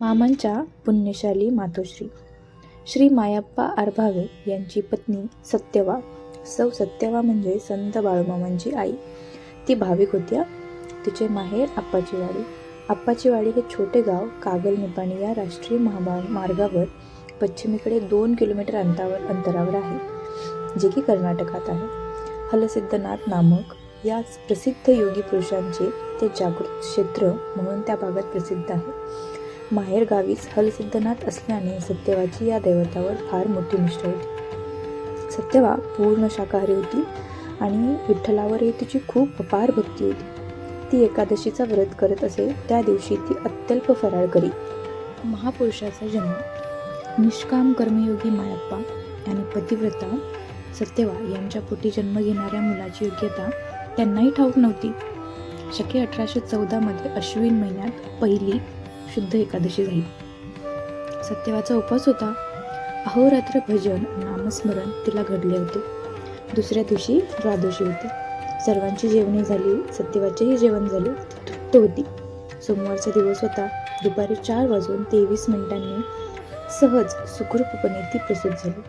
मामांच्या पुण्यशाली मातोश्री. श्री मायाप्पा आरभावे यांची पत्नी सत्यवा. सौ सत्यवा म्हणजे संत बाळूमामांची आई. ती भाविक होत्या. तिचे माहेर आप्पाचीवाडी. आप्पाचीवाडी हे छोटे गाव कागल निपाणी या राष्ट्रीय महामा मार्गावर पश्चिमेकडे दोन किलोमीटर अंतरावर अंतरावर आहे जे की कर्नाटकात आहे. हलसिद्धनाथ नामक या प्रसिद्ध योगी पुरुषांचे ते जागृत क्षेत्र म्हणून त्या भागात प्रसिद्ध आहे. माहेर गावीच हलसिद्धनाथ असल्याने सत्यवाची या दैवतावर फार मोठी निष्ठा होती. सत्यवा पूर्ण शाकाहारी होती आणि विठ्ठलावरही तिची खूप अपार भक्ती होती. ती एकादशीचा व्रत करत असे त्या दिवशी ती अत्यल्प फराळ करी महापुरुषाचा जन्म. निष्काम कर्मयोगी मायप्पा आणि पतिव्रता. सत्यवा यांच्या पोटी जन्म घेणाऱ्या मुलाची योग्यता त्यांनाही ठाऊक नव्हती. शके अठराशे चौदामध्ये अश्विन महिन्यात पहिली शुद्ध एकादशी झाली. सत्यवाचा उपवास होता. अहोरात्र भजन नामस्मरण तिला घडले होते. दुसऱ्या दिवशी द्वादशी होती. सर्वांची जेवणे झाली सत्यवाचेही जेवण झाले तृप्त होती. सोमवारचा दिवस होता. दुपारी चार वाजून तेवीस मिनिटांनी सहज सुखरूपपणे ती प्रसूत झाली.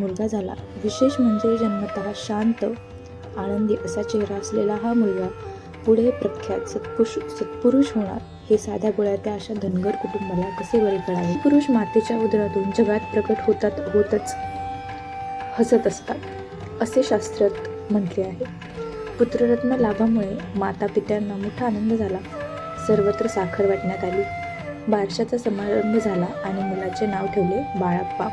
मुलगा झाला. विशेष म्हणजे जन्मतः शांत आनंदी असा चेहरा असलेला हा मुलगा पुढे प्रख्यात सत्पुरुष सत्पुरुष होणार. हे साध्या गोळ्याच्या अशा धनगर कुटुंबाला कसे बरे कळावे पुरुष मातेच्या उदरातून जगात प्रकट होतात होतच हसत असतात असे शास्त्रात म्हटले आहे. पुत्ररत्न लाभामुळे माता पित्यांना मोठा आनंद झाला. सर्वत्र साखर वाटण्यात आली. बारशाचा समारंभ झाला आणि मुलाचे नाव ठेवले बाळाप्पा.